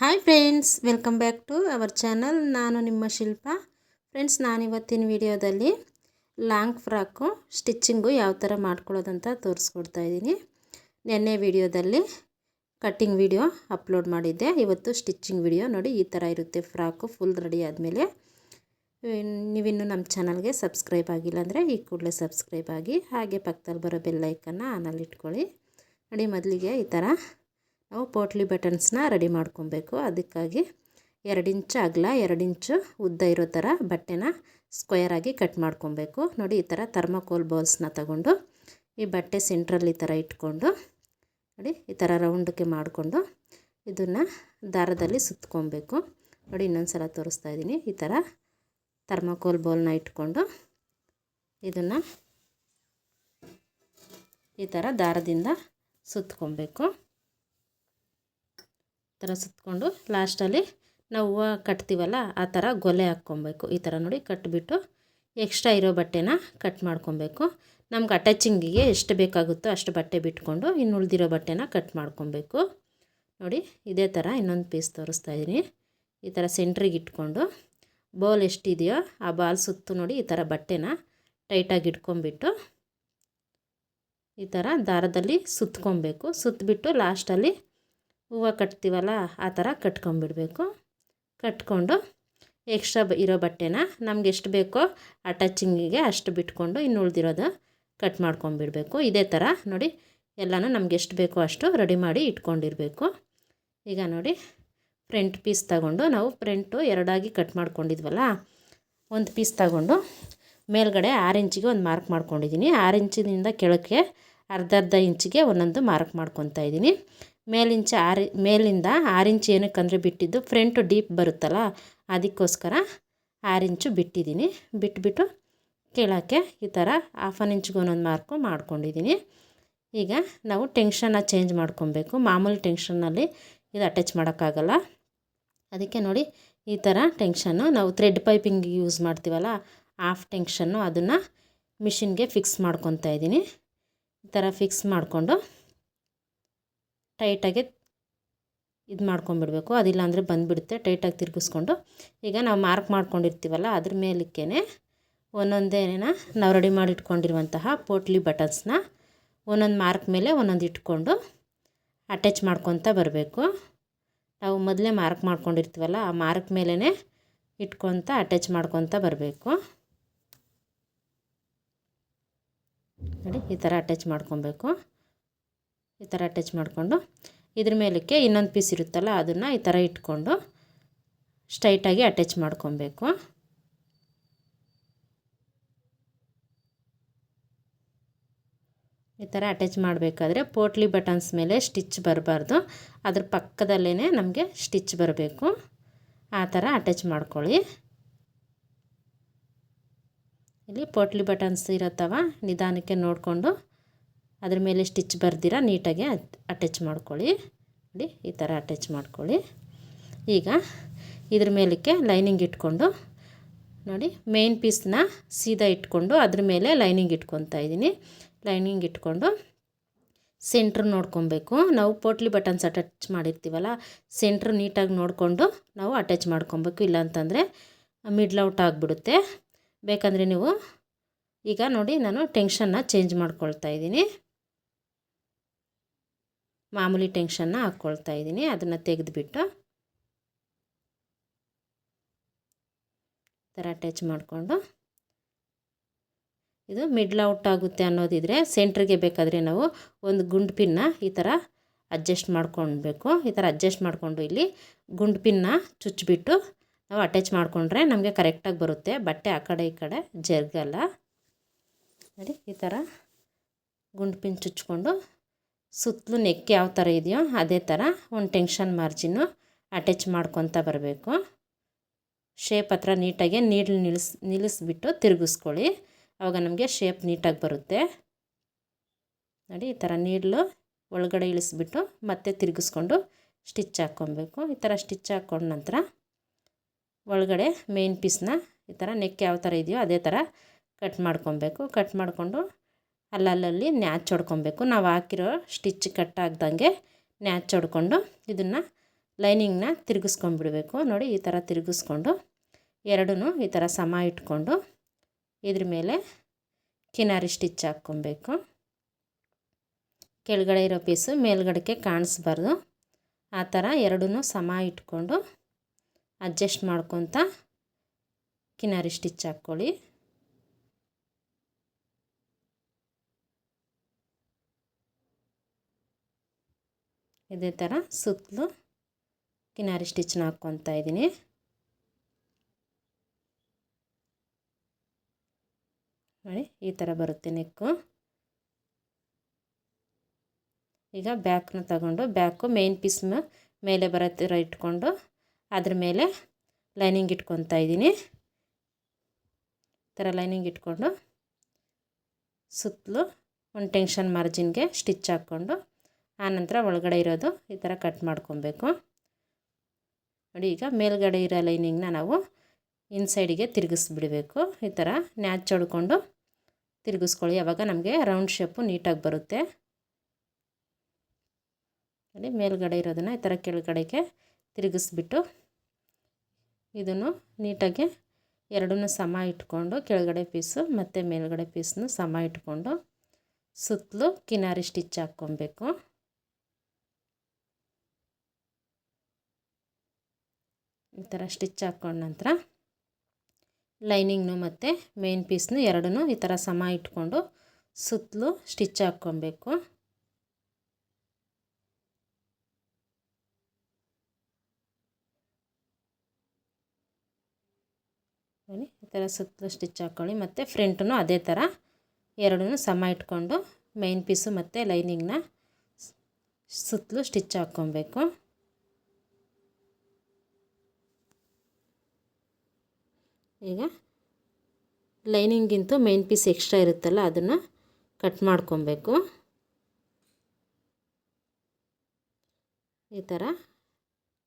Hi friends welcome back to our channel ನಾನು ನಿಮ್ಮ ಶಿಲ್ಪ. Friends ನಾನಿವತ್ತಿನ ವಿಡಿಯೋದಲ್ಲಿ ಲಾಂಗ್ ಫ್ರಾಕು, ಸ್ಟಿಚ್ಚಿಂಗು ಯಾವ ಥರ ಮಾಡ್ಕೊಳ್ಳೋದಂತ ತೋರಿಸ್ಕೊಡ್ತಾ ಇದ್ದೀನಿ. ನೆನ್ನೆ ವಿಡಿಯೋದಲ್ಲಿ ಕಟ್ಟಿಂಗ್ ವಿಡಿಯೋ ಅಪ್ಲೋಡ್ ಮಾಡಿದ್ದೆ. ಇವತ್ತು ಸ್ಟಿಚ್ಚಿಂಗ್ ವಿಡಿಯೋ ನೋಡಿ ಈ ಥರ ಇರುತ್ತೆ. ಫ್ರಾಕು ಫುಲ್ ರೆಡಿ ಆದಮೇಲೆ. ನೀವಿನ್ನು ನಮ್ಮ ಚಾನಲ್ಗೆ ಸಬ್ಸ್ಕ್ರೈಬ್ ಆಗಿಲ್ಲ ಅಂದರೆ ಈ ಕೂಡಲೇ ಸಬ್ಸ್ಕ್ರೈಬ್ ಆಗಿ, ಹಾಗೆ ಪಕ್ಕದಲ್ಲಿ ಬರೋ ಬೆಲ್ಲೈಕನ್ನು ಆನಲ್ಲಿ ಇಟ್ಕೊಳ್ಳಿ. ನೋಡಿ ಮೊದಲಿಗೆ ಈ ಥರ ನಾವು ಪೋಟ್ಲಿ ಬಟನ್ಸ್ನ ರೆಡಿ ಮಾಡ್ಕೊಬೇಕು. ಅದಕ್ಕಾಗಿ ಎರಡು ಇಂಚು ಅಗಲ ಎರಡು ಇಂಚು ಉದ್ದ ಇರೋ ಥರ ಬಟ್ಟೆನ ಸ್ಕ್ವೇರಾಗಿ ಕಟ್ ಮಾಡ್ಕೊಬೇಕು. ನೋಡಿ, ಈ ಥರ ಥರ್ಮಕೋಲ್ ಬಾಲ್ಸ್ನ ತಗೊಂಡು, ಈ ಬಟ್ಟೆ ಸೆಂಟ್ರಲ್ಲಿ ಈ ಥರ ಇಟ್ಕೊಂಡು, ನೋಡಿ, ಈ ಥರ ರೌಂಡಕ್ಕೆ ಮಾಡಿಕೊಂಡು ಇದನ್ನು ದಾರದಲ್ಲಿ ಸುತ್ಕೊಬೇಕು. ನೋಡಿ ಇನ್ನೊಂದು ಸಲ ತೋರಿಸ್ತಾ ಇದ್ದೀನಿ. ಈ ಥರ ಥರ್ಮಕೋಲ್ ಬೌಲ್ನ ಇಟ್ಕೊಂಡು ಇದನ್ನು ಈ ಥರ ದಾರದಿಂದ ಸುತ್ಕೊಬೇಕು. ಈ ಥರ ಸುತ್ತಕೊಂಡು ಲಾಸ್ಟಲ್ಲಿ ನಾವು ಹೂವು ಕಟ್ತೀವಲ್ಲ, ಆ ಥರ ಗೊಲೆ ಹಾಕ್ಕೊಬೇಕು. ಈ ಥರ ನೋಡಿ ಕಟ್ಬಿಟ್ಟು ಎಕ್ಸ್ಟ್ರಾ ಇರೋ ಬಟ್ಟೆನ ಕಟ್ ಮಾಡ್ಕೊಬೇಕು. ನಮ್ಗೆ ಅಟ್ಯಾಚಿಂಗಿಗೆ ಎಷ್ಟು ಬೇಕಾಗುತ್ತೋ ಅಷ್ಟು ಬಟ್ಟೆ ಬಿಟ್ಕೊಂಡು ಇನ್ನು ಉಳಿದಿರೋ ಬಟ್ಟೆನ ಕಟ್ ಮಾಡ್ಕೊಬೇಕು. ನೋಡಿ, ಇದೇ ಥರ ಇನ್ನೊಂದು ಪೀಸ್ ತೋರಿಸ್ತಾ ಇದ್ದೀನಿ ಈ ಥರ ಸೆಂಟ್ರಿಗೆ ಇಟ್ಕೊಂಡು ಬೌಲ್ ಎಷ್ಟಿದೆಯೋ ಆ ಬಾಲ್ ಸುತ್ತು ನೋಡಿ ಈ ಥರ ಬಟ್ಟೆನ ಟೈಟಾಗಿ ಇಟ್ಕೊಂಬಿಟ್ಟು ಈ ಥರ ದಾರದಲ್ಲಿ ಸುತ್ಕೊಬೇಕು. ಸುತ್ತಬಿಟ್ಟು ಲಾಸ್ಟಲ್ಲಿ ಹೂವು ಕಟ್ತೀವಲ್ಲ, ಆ ಥರ ಕಟ್ಕೊಂಬಿಡಬೇಕು ಕಟ್ಕೊಂಡು ಎಕ್ಸ್ಟ್ರಾ ಇರೋ ಬಟ್ಟೆನ ನಮ್ಗೆ ಎಷ್ಟು ಬೇಕೋ ಅಟ್ಯಾಚಿಂಗಿಗೆ ಅಷ್ಟು ಬಿಟ್ಕೊಂಡು ಇನ್ನು ಉಳಿದಿರೋದು ಕಟ್ ಮಾಡ್ಕೊಂಬಿಡಬೇಕು ಇದೇ ಥರ ನೋಡಿ, ಎಲ್ಲನೂ ನಮ್ಗೆ ಎಷ್ಟು ಬೇಕೋ ಅಷ್ಟು ರೆಡಿ ಮಾಡಿ ಇಟ್ಕೊಂಡಿರಬೇಕು. ಈಗ ನೋಡಿ ಫ್ರಂಟ್ ಪೀಸ್ ತಗೊಂಡು ನಾವು ಫ್ರಂಟು ಎರಡಾಗಿ ಕಟ್ ಮಾಡ್ಕೊಂಡಿದ್ವಲ್ಲ, ಒಂದು ಪೀಸ್ ತಗೊಂಡು ಮೇಲ್ಗಡೆ ಆರು ಇಂಚಿಗೆ ಒಂದು ಮಾರ್ಕ್ ಮಾಡ್ಕೊಂಡಿದ್ದೀನಿ. ಆರು ಇಂಚಿನಿಂದ ಕೆಳಕ್ಕೆ ಅರ್ಧ ಅರ್ಧ ಇಂಚಿಗೆ ಒಂದೊಂದು ಮಾರ್ಕ್ ಮಾಡ್ಕೊತಾ ಇದ್ದೀನಿ. ಮೇಲಿಂಚ ಆರಿ, ಮೇಲಿಂದ ಆರು ಇಂಚು ಏನಕ್ಕಂದರೆ ಬಿಟ್ಟಿದ್ದು ಫ್ರಂಟು ಡೀಪ್ ಬರುತ್ತಲ್ಲ, ಅದಕ್ಕೋಸ್ಕರ ಆರಿಂಚು ಬಿಟ್ಟಿದ್ದೀನಿ. ಬಿಟ್ಬಿಟ್ಟು ಕೇಳೋಕ್ಕೆ ಈ ಥರ ಹಾಫ್ ಆನ್ ಇಂಚ್ಗೆ ಒಂದೊಂದು ಮಾರ್ಕು ಮಾಡ್ಕೊಂಡಿದ್ದೀನಿ. ಈಗ ನಾವು ಟೆನ್ಷನ್ನ ಚೇಂಜ್ ಮಾಡ್ಕೊಬೇಕು. ಮಾಮೂಲಿ ಟೆನ್ಷನ್ನಲ್ಲಿ ಇದು ಅಟ್ಯಾಚ್ ಮಾಡೋಕ್ಕಾಗಲ್ಲ. ಅದಕ್ಕೆ ನೋಡಿ ಈ ಥರ ಟೆನ್ಷನ್ನು ನಾವು ಥ್ರೆಡ್ ಪೈಪಿಂಗ್ ಯೂಸ್ ಮಾಡ್ತೀವಲ್ಲ ಹಾಫ್ ಟೆನ್ಷನ್ನು ಅದನ್ನು ಮಿಷಿನ್ಗೆ ಫಿಕ್ಸ್ ಮಾಡ್ಕೊತಾ ಇದ್ದೀನಿ. ಈ ಥರ ಫಿಕ್ಸ್ ಮಾಡಿಕೊಂಡು ಟೈಟಾಗಿ ಇದು ಮಾಡ್ಕೊಂಡ್ಬಿಡ್ಬೇಕು. ಅದಿಲ್ಲ ಅಂದರೆ ಬಂದುಬಿಡುತ್ತೆ ಟೈಟಾಗಿ ತಿರುಗಿಸ್ಕೊಂಡು. ಈಗ ನಾವು ಮಾರ್ಕ್ ಮಾಡ್ಕೊಂಡಿರ್ತೀವಲ್ಲ ಅದ್ರ ಮೇಲಕ್ಕೇ ಒಂದೊಂದೇನ ನಾವು ರೆಡಿ ಮಾಡಿ ಇಟ್ಕೊಂಡಿರುವಂತಹ ಪೋಟ್ಲಿ ಬಟನ್ಸ್ನ ಒಂದೊಂದು ಮಾರ್ಕ್ ಮೇಲೆ ಒಂದೊಂದು ಇಟ್ಕೊಂಡು ಅಟ್ಯಾಚ್ ಮಾಡ್ಕೊತ ಬರಬೇಕು. ನಾವು ಮೊದಲೇ ಮಾರ್ಕ್ ಮಾಡ್ಕೊಂಡಿರ್ತೀವಲ್ಲ ಆ ಮಾರ್ಕ್ ಮೇಲೇ ಇಟ್ಕೊತ ಅಟ್ಯಾಚ್ ಮಾಡ್ಕೊತ ಬರಬೇಕು. ನೋಡಿ ಈ ಥರ ಅಟ್ಯಾಚ್ ಮಾಡ್ಕೊಬೇಕು. ಈ ಥರ ಅಟ್ಯಾಚ್ ಮಾಡಿಕೊಂಡು ಇದ್ರ ಮೇಲಕ್ಕೆ ಇನ್ನೊಂದು ಪೀಸ್ ಇರುತ್ತಲ್ಲ ಅದನ್ನು ಈ ಥರ ಇಟ್ಕೊಂಡು ಸ್ಟ್ರೈಟಾಗಿ ಅಟ್ಯಾಚ್ ಮಾಡ್ಕೊಬೇಕು. ಈ ಥರ ಅಟ್ಯಾಚ್ ಮಾಡಬೇಕಾದ್ರೆ ಪೋಟ್ಲಿ ಬಟನ್ಸ್ ಮೇಲೆ ಸ್ಟಿಚ್ ಬರಬಾರ್ದು. ಅದ್ರ ಪಕ್ಕದಲ್ಲೇ ನಮಗೆ ಸ್ಟಿಚ್ ಬರಬೇಕು. ಆ ಥರ ಅಟ್ಯಾಚ್ ಮಾಡ್ಕೊಳ್ಳಿ. ಇಲ್ಲಿ ಪೋಟ್ಲಿ ಬಟನ್ಸ್ ಇರುತ್ತವ, ನಿಧಾನಕ್ಕೆ ನೋಡಿಕೊಂಡು ಅದ್ರ ಮೇಲೆ ಸ್ಟಿಚ್ ಬರ್ದಿರ, ನೀಟಾಗಿ ಅಟ್ಯಾಚ್ ಮಾಡ್ಕೊಳ್ಳಿ. ನೋಡಿ, ಈ ಥರ ಅಟ್ಯಾಚ್ ಮಾಡ್ಕೊಳ್ಳಿ. ಈಗ ಇದ್ರ ಮೇಲಕ್ಕೆ ಲೈನಿಂಗ್ ಇಟ್ಕೊಂಡು, ನೋಡಿ ಮೇನ್ ಪೀಸ್ನ ಸೀದಾ ಇಟ್ಕೊಂಡು ಅದ್ರ ಮೇಲೆ ಲೈನಿಂಗ್ ಇಟ್ಕೊತಾ ಇದ್ದೀನಿ. ಲೈನಿಂಗ್ ಇಟ್ಕೊಂಡು ಸೆಂಟ್ರ್ ನೋಡ್ಕೊಬೇಕು. ನಾವು ಪೋಟ್ಲಿ ಬಟನ್ಸ್ ಅಟ್ಯಾಚ್ ಮಾಡಿರ್ತೀವಲ್ಲ ಸೆಂಟ್ರ್ ನೀಟಾಗಿ ನೋಡಿಕೊಂಡು ನಾವು ಅಟ್ಯಾಚ್ ಮಾಡ್ಕೊಬೇಕು. ಇಲ್ಲಾಂತಂದರೆ ಔಟ್ ಆಗಿಬಿಡುತ್ತೆ. ಬೇಕಂದರೆ ನೀವು ಈಗ ನೋಡಿ, ನಾನು ಟೆನ್ಷನ್ನ ಚೇಂಜ್ ಮಾಡ್ಕೊಳ್ತಾ ಇದ್ದೀನಿ. ಮಾಮೂಲಿ ಟೆನ್ಷನ್ನ ಹಾಕ್ಕೊಳ್ತಾ ಇದ್ದೀನಿ, ಅದನ್ನು ತೆಗೆದುಬಿಟ್ಟು ಥರ ಅಟ್ಯಾಚ್ ಮಾಡಿಕೊಂಡು ಇದು ಮಿಡ್ಲ್ ಔಟ್ ಆಗುತ್ತೆ ಅನ್ನೋದಿದ್ರೆ ಸೆಂಟ್ರಿಗೆ ಬೇಕಾದರೆ ನಾವು ಒಂದು ಗುಂಡು ಪಿನ್ನ ಈ ಥರ ಅಡ್ಜಸ್ಟ್ ಮಾಡ್ಕೊಳ್ಬೇಕು. ಈ ಥರ ಅಡ್ಜಸ್ಟ್ ಮಾಡಿಕೊಂಡು ಇಲ್ಲಿ ಗುಂಡು ಪಿನ್ನ ಚುಚ್ಚಿಬಿಟ್ಟು ನಾವು ಅಟ್ಯಾಚ್ ಮಾಡಿಕೊಂಡ್ರೆ ನಮಗೆ ಕರೆಕ್ಟಾಗಿ ಬರುತ್ತೆ. ಬಟ್ಟೆ ಆ ಕಡೆ ಈ ಕಡೆ ಜರ್ಗಲ್ಲ. ನೋಡಿ ಈ ಥರ ಗುಂಡು ಪಿನ್ ಚುಚ್ಕೊಂಡು ಸುತ್ತಲೂ ನೆಕ್ ಯಾವ ಥರ ಇದೆಯೋ ಅದೇ ಥರ ಒಂದು ಟೆನ್ಷನ್ ಮಾರ್ಜಿನ್ನು ಅಟ್ಯಾಚ್ ಮಾಡ್ಕೊತ ಬರಬೇಕು. ಶೇಪ್ ಹತ್ರ ನೀಟಾಗಿ ನೀಡ್ಲು ನಿಲ್ಲಿಸ್ ನಿಲ್ಲಿಸ್ಬಿಟ್ಟು ತಿರುಗಿಸ್ಕೊಳ್ಳಿ. ಆವಾಗ ನಮಗೆ ಶೇಪ್ ನೀಟಾಗಿ ಬರುತ್ತೆ. ನೋಡಿ, ಈ ಥರ ನೀಡ್ಲು ಒಳಗಡೆ ಇಳಿಸ್ಬಿಟ್ಟು ಮತ್ತೆ ತಿರುಗಿಸ್ಕೊಂಡು ಸ್ಟಿಚ್ ಹಾಕ್ಕೊಬೇಕು. ಈ ಥರ ಸ್ಟಿಚ್ ಹಾಕ್ಕೊಂಡ ನಂತರ ಒಳಗಡೆ ಮೇನ್ ಪೀಸ್ನ ಈ ಥರ ನೆಕ್ ಯಾವ ಥರ ಇದೆಯೋ ಅದೇ ಥರ ಕಟ್ ಮಾಡ್ಕೊಬೇಕು. ಕಟ್ ಮಾಡಿಕೊಂಡು ಅಲ್ಲಲ್ಲಿ ನ್ಯಾಚ್ ಹೊಡ್ಕೊಬೇಕು. ನಾವು ಹಾಕಿರೋ ಸ್ಟಿಚ್ ಕಟ್ ಆಗ್ದಂಗೆ ನ್ಯಾಚ್ ಹೊಡ್ಕೊಂಡು ಇದನ್ನು ಲೈನಿಂಗ್ನ ತಿರುಗಿಸ್ಕೊಂಬಿಡಬೇಕು ನೋಡಿ ಈ ಥರ ತಿರುಗಿಸ್ಕೊಂಡು ಎರಡೂ ಈ ಥರ ಸಮ ಇಟ್ಕೊಂಡು ಇದ್ರ ಮೇಲೆ ಕಿನಾರಿ ಸ್ಟಿಚ್ ಹಾಕ್ಕೊಬೇಕು. ಕೆಳಗಡೆ ಇರೋ ಪೀಸು ಮೇಲ್ಗಡೆಗೆ ಕಾಣಿಸ್ಬಾರ್ದು. ಆ ಥರ ಎರಡೂ ಸಮ ಇಟ್ಕೊಂಡು ಅಡ್ಜಸ್ಟ್ ಮಾಡ್ಕೊತ ಕಿನಾರಿ ಸ್ಟಿಚ್ ಹಾಕ್ಕೊಳ್ಳಿ. ಇದೇ ಥರ ಸುತ್ತಲೂ ಕಿನಾರಿ ಸ್ಟಿಚ್ನ ಹಾಕ್ಕೊತಾ ಇದ್ದೀನಿ. ನೋಡಿ, ಈ ಥರ ಬರುತ್ತೆ ನೆಕ್ಕು. ಈಗ ಬ್ಯಾಕ್ನ ತಗೊಂಡು, ಬ್ಯಾಕು ಮೇನ್ ಪೀಸ್ ಮೇಲೆ ಬರೋ ಥರ ಇಟ್ಕೊಂಡು ಅದ್ರ ಮೇಲೆ ಲೈನಿಂಗ್ ಇಟ್ಕೊತಾ ಇದ್ದೀನಿ. ಥರ ಲೈನಿಂಗ್ ಇಟ್ಕೊಂಡು ಸುತ್ತಲೂ ಒಂದು ಟೆನ್ಷನ್ ಮಾರ್ಜಿನ್ಗೆ ಸ್ಟಿಚ್ ಹಾಕ್ಕೊಂಡು ಆನಂತರ ಒಳಗಡೆ ಇರೋದು ಈ ಥರ ಕಟ್ ಮಾಡ್ಕೊಬೇಕು. ನೋಡಿ, ಈಗ ಮೇಲ್ಗಡೆ ಇರೋ ಲೈನಿಂಗ್ನ ನಾವು ಇನ್ಸೈಡಿಗೆ ತಿರುಗಿಸ್ಬಿಡಬೇಕು. ಈ ಥರ ನ್ಯಾಚ್ ಹೊಡ್ಕೊಂಡು ತಿರುಗಿಸ್ಕೊಳ್ಳಿ. ಆವಾಗ ನಮಗೆ ರೌಂಡ್ ಶೇಪು ನೀಟಾಗಿ ಬರುತ್ತೆ. ನೋಡಿ, ಮೇಲ್ಗಡೆ ಇರೋದನ್ನು ಈ ಥರ ಕೆಳಗಡೆಗೆ ತಿರುಗಿಸ್ಬಿಟ್ಟು ಇದನ್ನು ನೀಟಾಗಿ ಎರಡನ್ನೂ ಸಮ ಇಟ್ಕೊಂಡು ಕೆಳಗಡೆ ಪೀಸು ಮತ್ತು ಮೇಲ್ಗಡೆ ಪೀಸನ್ನು ಸಮ ಇಟ್ಕೊಂಡು ಸುತ್ತಲೂ ಕಿನಾರಿ ಸ್ಟಿಚ್ ಹಾಕ್ಕೊಬೇಕು. ಈ ಥರ ಸ್ಟಿಚ್ ಹಾಕ್ಕೊಂಡ ನಂತರ ಲೈನಿಂಗ್ನು ಮತ್ತು ಮೇನ್ ಪೀಸ್ನು ಎರಡನ್ನೂ ಈ ಥರ ಸಮ ಇಟ್ಕೊಂಡು ಸುತ್ತಲೂ ಸ್ಟಿಚ್ ಹಾಕ್ಕೊಬೇಕು. ನೋಡಿ ಈ ಥರ ಸುತ್ತಲೂ ಸ್ಟಿಚ್ ಹಾಕ್ಕೊಳ್ಳಿ. ಮತ್ತು ಫ್ರಂಟೂ ಅದೇ ಥರ ಎರಡೂ ಸಮ ಇಟ್ಕೊಂಡು ಮೈನ್ ಪೀಸು ಮತ್ತು ಲೈನಿಂಗ್ನ ಸುತ್ತಲೂ ಸ್ಟಿಚ್ ಹಾಕ್ಕೊಬೇಕು. ಈಗ ಲೈನಿಂಗಿಂತೂ ಮೇನ್ ಪೀಸ್ ಎಕ್ಸ್ಟ್ರಾ ಇರುತ್ತಲ್ಲ, ಅದನ್ನು ಕಟ್ ಮಾಡ್ಕೊಬೇಕು. ಈ ಥರ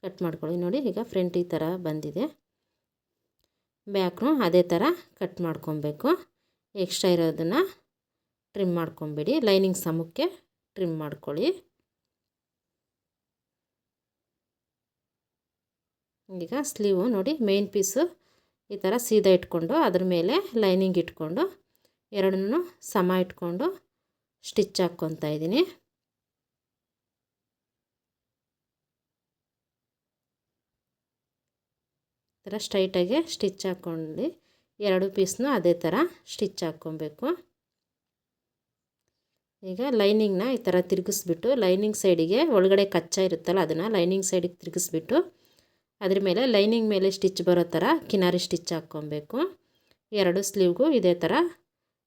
ಕಟ್ ಮಾಡ್ಕೊಳ್ಳಿ. ನೋಡಿ, ಈಗ ಫ್ರಂಟ್ ಈ ಥರ ಬಂದಿದೆ. ಬ್ಯಾಕ್ನು ಅದೇ ಥರ ಕಟ್ ಮಾಡ್ಕೊಬೇಕು. ಎಕ್ಸ್ಟ್ರಾ ಇರೋದನ್ನು ಟ್ರಿಮ್ ಮಾಡ್ಕೊಬೇಡಿ. ಲೈನಿಂಗ್ ಸಮಕ್ಕೆ ಟ್ರಿಮ್ ಮಾಡ್ಕೊಳ್ಳಿ. ಈಗ ಸ್ಲೀವು ನೋಡಿ ಮೇನ್ ಪೀಸು ಈ ಥರ ಸೀದಾ ಇಟ್ಕೊಂಡು ಅದ್ರ ಮೇಲೆ ಲೈನಿಂಗ್ ಇಟ್ಕೊಂಡು ಎರಡನ್ನೂ ಸಮ ಇಟ್ಕೊಂಡು ಸ್ಟಿಚ್ ಹಾಕ್ಕೊತಾ ಇದ್ದೀನಿ. ಈ ಥರ ಸ್ಟ್ರೈಟಾಗಿ ಸ್ಟಿಚ್ ಹಾಕ್ಕೊಂಡು ಎರಡು ಪೀಸ್ನು ಅದೇ ಥರ ಸ್ಟಿಚ್ ಹಾಕ್ಕೊಬೇಕು. ಈಗ ಲೈನಿಂಗ್ನ ಈ ಥರ ತಿರುಗಿಸ್ಬಿಟ್ಟು ಲೈನಿಂಗ್ ಸೈಡಿಗೆ ಒಳಗಡೆ ಕಚ್ಚಾ ಇರುತ್ತಲ್ಲ ಅದನ್ನು ಲೈನಿಂಗ್ ಸೈಡಿಗೆ ತಿರುಗಿಸ್ಬಿಟ್ಟು ಅದ್ರ ಮೇಲೆ ಲೈನಿಂಗ್ ಮೇಲೆ ಸ್ಟಿಚ್ ಬರೋ ಥರ ಕಿನಾರಿ ಸ್ಟಿಚ್ ಹಾಕ್ಕೊಬೇಕು. ಎರಡು ಸ್ಲೀವ್ಗೂ ಇದೇ ಥರ